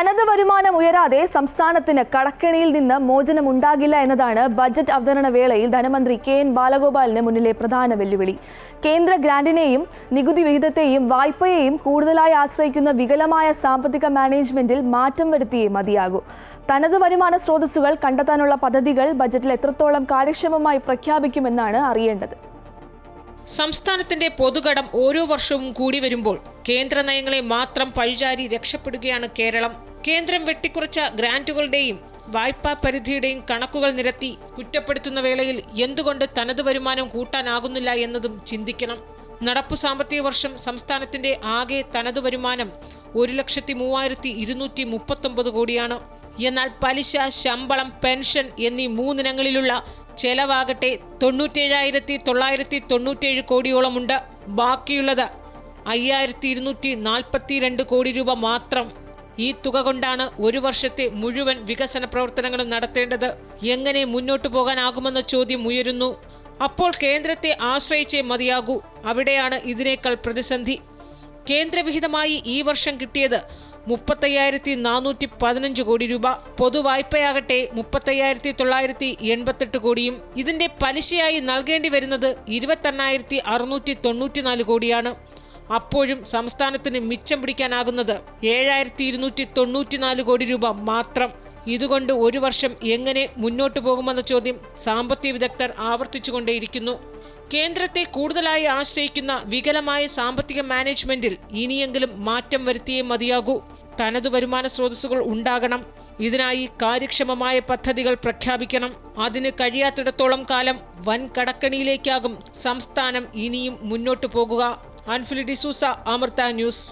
തനത് വരുമാനം ഉയരാതെ സംസ്ഥാനത്തിന് കടക്കെണിയിൽ നിന്ന് മോചനം ഉണ്ടാകില്ല എന്നതാണ് ബജറ്റ് അവതരണ വേളയിൽ ധനമന്ത്രി കെ എൻ ബാലഗോപാലിന് മുന്നിലെ പ്രധാന വെല്ലുവിളി. കേന്ദ്ര ഗ്രാന്റിനെയും നികുതി വിഹിതത്തെയും വായ്പയെയും കൂടുതലായി ആശ്രയിക്കുന്ന വികലമായ സാമ്പത്തിക മാനേജ്മെന്റിൽ മാറ്റം വരുത്തിയേ മതിയാകൂ. തനത് വരുമാന സ്രോതസ്സുകൾ കണ്ടെത്താനുള്ള പദ്ധതികൾ ബജറ്റിൽ എത്രത്തോളം കാര്യക്ഷമമായി പ്രഖ്യാപിക്കുമെന്നാണ് അറിയേണ്ടത്. സംസ്ഥാനത്തിന്റെ പൊതുകടം ഓരോ വർഷവും കൂടി വരുമ്പോൾ കേന്ദ്ര നയങ്ങളെ മാത്രം പഴിചാരി രക്ഷപ്പെടുകയാണ് കേരളം. കേന്ദ്രം വെട്ടിക്കുറച്ച ഗ്രാന്റുകളുടെയും വായ്പാ പരിധിയുടെയും കണക്കുകൾ നിരത്തി കുറ്റപ്പെടുത്തുന്ന വേളയിൽ എന്തുകൊണ്ട് തനത് വരുമാനം കൂട്ടാനാകുന്നില്ല എന്നതും ചിന്തിക്കണം. നടപ്പു സാമ്പത്തിക വർഷം സംസ്ഥാനത്തിന്റെ ആകെ തനത് വരുമാനം ഒരു ലക്ഷത്തി മൂവായിരത്തി ഇരുന്നൂറ്റി മുപ്പത്തൊമ്പത് കോടിയാണ്. എന്നാൽ പലിശ ശമ്പളം പെൻഷൻ എന്നീ മൂന്നിനങ്ങളിലുള്ള ചെലവാകട്ടെ തൊണ്ണൂറ്റേഴായിരത്തി തൊള്ളായിരത്തി തൊണ്ണൂറ്റേഴ് കോടിയോളമുണ്ട്. ബാക്കിയുള്ളത് അയ്യായിരത്തി ഇരുന്നൂറ്റി നാൽപ്പത്തി രണ്ട് കോടി രൂപ മാത്രം. ഈ തുക കൊണ്ടാണ് ഒരു വർഷത്തെ മുഴുവൻ വികസന പ്രവർത്തനങ്ങളും നടത്തേണ്ടത്. എങ്ങനെ മുന്നോട്ടു പോകാനാകുമെന്ന ചോദ്യം ഉയരുന്നു. അപ്പോൾ കേന്ദ്രത്തെ ആശ്രയിച്ചേ മതിയാകൂ. അവിടെയാണ് ഇതിനേക്കാൾ പ്രതിസന്ധി. കേന്ദ്രവിഹിതമായി ഈ വർഷം കിട്ടിയത് മുപ്പത്തയ്യായിരത്തി നാനൂറ്റി പതിനഞ്ച് കോടി രൂപ. പൊതുവായ്പയാകട്ടെ മുപ്പത്തയ്യായിരത്തി തൊള്ളായിരത്തി എൺപത്തെട്ട് കോടിയും. ഇതിന്റെ പലിശയായി നൽകേണ്ടി വരുന്നത് ഇരുപത്തെണ്ണായിരത്തി അറുന്നൂറ്റി തൊണ്ണൂറ്റിനാല് കോടിയാണ്. അപ്പോഴും സംസ്ഥാനത്തിന് മിച്ചം പിടിക്കാനാകുന്നത് ഏഴായിരത്തി ഇരുന്നൂറ്റി തൊണ്ണൂറ്റിനാല് കോടി രൂപ മാത്രം. ഇതുകൊണ്ട് ഒരു വർഷം എങ്ങനെ മുന്നോട്ടു പോകുമെന്ന ചോദ്യം സാമ്പത്തിക വിദഗ്ധർ ആവർത്തിച്ചുകൊണ്ടേയിരിക്കുന്നു. കേന്ദ്രത്തെ കൂടുതലായി ആശ്രയിക്കുന്ന വികലമായ സാമ്പത്തിക മാനേജ്മെന്റിൽ ഇനിയെങ്കിലും മാറ്റം വരുത്തിയേ മതിയാകൂ. തനതു വരുമാന സ്രോതസ്സുകൾ ഉണ്ടാകണം. ഇതിനായി കാര്യക്ഷമമായ പദ്ധതികൾ പ്രഖ്യാപിക്കണം. അതിന് കഴിയാത്തിടത്തോളം കാലം വൻ കടക്കണിയിലേക്കാകും സംസ്ഥാനം ഇനിയും മുന്നോട്ടു പോകുക. അൻഫിലി ഡിസൂസ അമൃത ന്യൂസ്.